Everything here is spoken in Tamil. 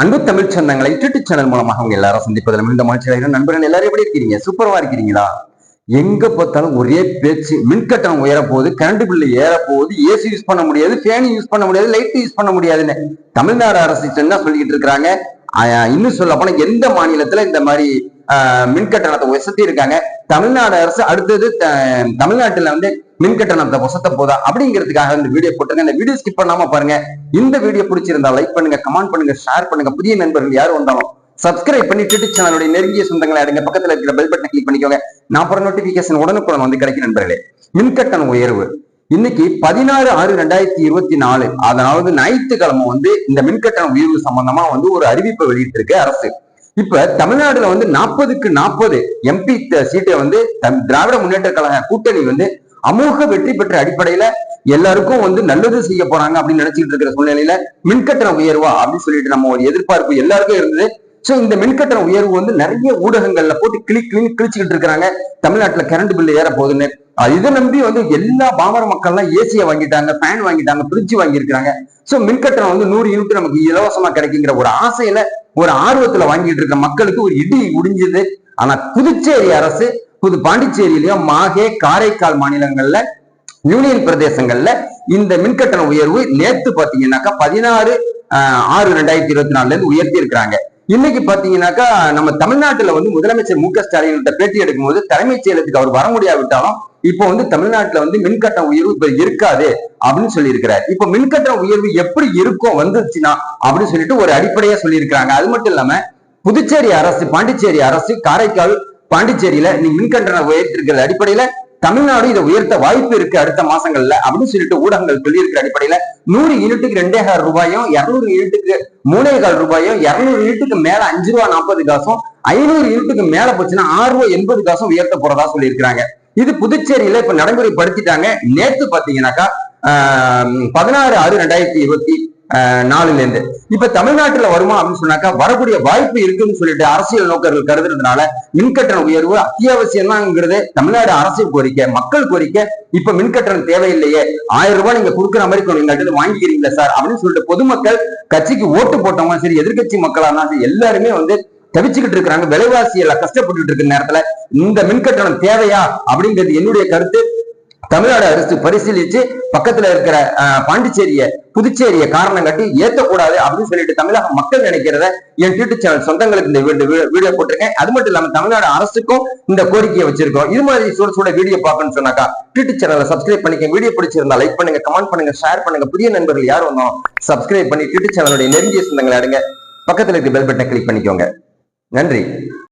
அன்பு தமிழ் சொந்தங்களை யூடியூப் சேனல் மூலமாக அவங்க எல்லாரும் சந்திப்பதில் மிகுந்த மகிழ்ச்சி அடைகிறேன். நண்பர்கள் எல்லாரும் எப்படி இருக்கீங்க? சூப்பரவா இருக்கிறீங்களா எங்க பார்த்தாலும் ஒரே பேச்சு மின்கட்டணம் உயர போகுது கரண்ட் பில்லு ஏற போகுது ஏசி யூஸ் பண்ண முடியாது ஃபேன் யூஸ் பண்ண முடியாது லைட் யூஸ் பண்ண முடியாதுன்னு தமிழ்நாடு அரசு என்ன சொல்லிக்கிட்டு இருக்கிறாங்க. இன்னும் சொல்ல போனா எந்த மாநிலத்துல இந்த மாதிரி மின்கட்டணத்தை மின் கட்டணத்தை உசத்தி இருக்காங்க? தமிழ்நாடு அரசு அடுத்தது தமிழ்நாட்டுல வந்து மின் கட்டணத்தை உசத்த போதா? அப்படிங்கிறதுக்காக இந்த வீடியோ போட்டுருங்க இந்த வீடியோ ஸ்கிப் பண்ணாம பாருங்க. இந்த வீடியோ பிடிச்சிருந்தா லைக் பண்ணுங்க கமெண்ட் பண்ணுங்க ஷேர் பண்ணுங்க. புதிய நண்பர்கள் யார் வந்தாலும் சப்ஸ்கிரைப் பண்ணி யூடியூப் சேனலுடைய நெருங்கிய சொந்தங்களை அடுங்க. பக்கத்துல இருக்கிற பெல் பட்டனை கிளிக் பண்ணிக்கோங்க. நான் போற நோட்டிபிகேஷன் உடனுக்குடன் வந்து கிடைக்கும் நண்பர்களே. மின்கட்டண உயர்வு. இன்னைக்கு பதினாறு ஆறு ரெண்டாயிரத்தி இருபத்தி நாலு. அதாவது ஞாயிற்றுக்கிழமை வந்து இந்த மின்கட்டண உயர்வு சம்பந்தமா வந்து ஒரு அறிவிப்பை வெளியிட்டிருக்கு அரசு. இப்ப தமிழ்நாடுல வந்து நாற்பதுக்கு நாற்பது எம்பி சீட்டை வந்து திராவிட முன்னேற்ற கழக கூட்டணி வந்து அமோக வெற்றி பெற்ற அடிப்படையில எல்லாருக்கும் வந்து நல்லது செய்ய போறாங்க அப்படின்னு நினைச்சிட்டு இருக்கிற சூழ்நிலையில மின்கட்டண உயர்வா அப்படின்னு சொல்லிட்டு நம்ம ஒரு எதிர்பார்ப்பு எல்லாருக்கும் இருந்தது. சோ இந்த மின்கட்டண உயர்வு வந்து நிறைய ஊடகங்கள்ல போட்டு கிளி கிளி கிழிச்சுக்கிட்டு இருக்கிறாங்க. தமிழ்நாட்டுல கரண்ட் பில்லு ஏற போகுதுன்னு. இதை நம்பி வந்து எல்லா பாமர மக்கள்லாம் ஏசியை வாங்கிட்டாங்க ஃபேன் வாங்கிட்டாங்க ஃப்ரிட்ஜ் வாங்கியிருக்காங்க சோ மின்கட்டணம் வந்து நூறு யூனிட் நமக்கு இலவசமா கிடைக்குங்கிற ஒரு ஆசையில ஒரு ஆர்வத்துல வாங்கிட்டு இருக்க மக்களுக்கு ஒரு இடி முடிஞ்சது ஆனா புதுச்சேரி அரசு புது பாண்டிச்சேரியிலயும் மாகே காரைக்கால் மாநிலங்கள்ல யூனியன் பிரதேசங்கள்ல இந்த மின்கட்டண உயர்வு நேத்து பாத்தீங்கன்னாக்கா பதினாறு ஆறு ரெண்டாயிரத்தி இருபத்தி நாலுல இருந்து உயர்த்தி இருக்கிறாங்க. இன்னைக்கு பாத்தீங்கன்னாக்கா நம்ம தமிழ்நாட்டுல வந்து முதலமைச்சர் மு க ஸ்டாலின் கிட்ட பேட்டி எடுக்கும்போது தலைமைச் செயலத்துக்கு அவர் வர முடியாவிட்டாலும் இப்போ வந்து தமிழ்நாட்டுல வந்து மின்கட்டண உயர்வு இப்ப இருக்காது அப்படின்னு சொல்லியிருக்கிறார். இப்ப மின்கட்டண உயர்வு எப்படி இருக்கும் வந்துச்சுன்னா அப்படின்னு சொல்லிட்டு ஒரு அடிப்படையா சொல்லியிருக்கிறாங்க. அது மட்டும் இல்லாம புதுச்சேரி அரசு பாண்டிச்சேரி அரசு காரைக்கால் பாண்டிச்சேரியில நீ மின்கண்டன உயர்த்திருக்கிற அடிப்படையில தமிழ்நாடு இதை உயர்த்த வாய்ப்பு இருக்கு அடுத்த மாசங்கள்ல அப்படின்னு சொல்லிட்டு ஊடகங்கள் சொல்லியிருக்கிற அடிப்படையில நூறு யூனிட்டுக்கு ரெண்டே கால் ரூபாயும் இருநூறு யூனிட்டுக்கு மூணே கால் ரூபாயும் இருநூறு யூனிட்டுக்கு மேல அஞ்சு ரூபா நாற்பது காசும் ஐநூறு யூனிட்டுக்கு மேல போச்சுன்னா ஆறு ரூபா எண்பது காசும் உயர்த்த போறதா சொல்லியிருக்கிறாங்க. இது புதுச்சேரியில இப்ப நடைமுறைப்படுத்திட்டாங்க. நேத்து பாத்தீங்கன்னாக்கா பதினாறு ஆறு ரெண்டாயிரத்தி இருபத்தி நாலுல இருந்து இப்ப தமிழ்நாட்டுல வருமா அப்படின்னு சொன்னாக்கா வரக்கூடிய வாய்ப்பு இருக்குன்னு சொல்லிட்டு அரசியல் நோக்கர்கள் கருதுறதுனால மின்கட்டண உயர்வு அத்தியாவசியம் தான்ங்கிறது தமிழ்நாடு அரசியல் கோரிக்கை மக்கள் கோரிக்கை. இப்ப மின்கட்டணம் தேவையில்லையே. ஆயிரம் ரூபாய் நீங்க கொடுக்குற மாதிரி கொண்டு எங்கள்கிட்ட வாங்கிக்கிறீங்களா சார்? அப்படின்னு சொல்லிட்டு பொதுமக்கள் கட்சிக்கு ஓட்டு போட்டவங்க சரி எதிர்க்கட்சி மக்களா இருந்தாலும் சரி எல்லாருமே வந்து தவிச்சுக்கிட்டு இருக்கிறாங்க. விலைவாசி எல்லாம் கஷ்டப்பட்டுட்டு இருக்கிற நேரத்துல இந்த மின்கட்டணம் தேவையா அப்படிங்கிறது என்னுடைய கருத்து. தமிழ்நாடு அரசு பரிசீலிச்சு பக்கத்துல இருக்கிற பாண்டிச்சேரிய புதுச்சேரிய காரணம் கட்டி ஏத்தக்கூடாது அப்படின்னு சொல்லிட்டு தமிழக மக்கள் நினைக்கிறத என் யூடியூப் சேனல் சொந்தங்களுக்கு இந்த வீடியோ வீடியோ போட்டிருக்கேன். அது மட்டும் இல்லாம தமிழ்நாடு அரசுக்கும் இந்த கோரிக்கையை வச்சிருக்கோம். இது மாதிரி சுட சுட வீடியோ பார்க்கணும்னு சொன்னாக்கா யூடியூப் சேனலை சப்ஸ்கிரைப் பண்ணிக்க வீடியோ பிடிச்சிருந்தா லைக் பண்ணுங்க கமெண்ட் பண்ணுங்க ஷேர் பண்ணுங்க. புதிய நண்பர்கள் யார் வந்தோம் சப்ஸ்கிரைப் பண்ணி யூடியூப் சேனலுடைய நெருங்கிய சொந்தங்களை அடுங்க. பக்கத்துல இருக்க பெல் பட்டனை கிளிக் பண்ணிக்கோங்க. நன்றி.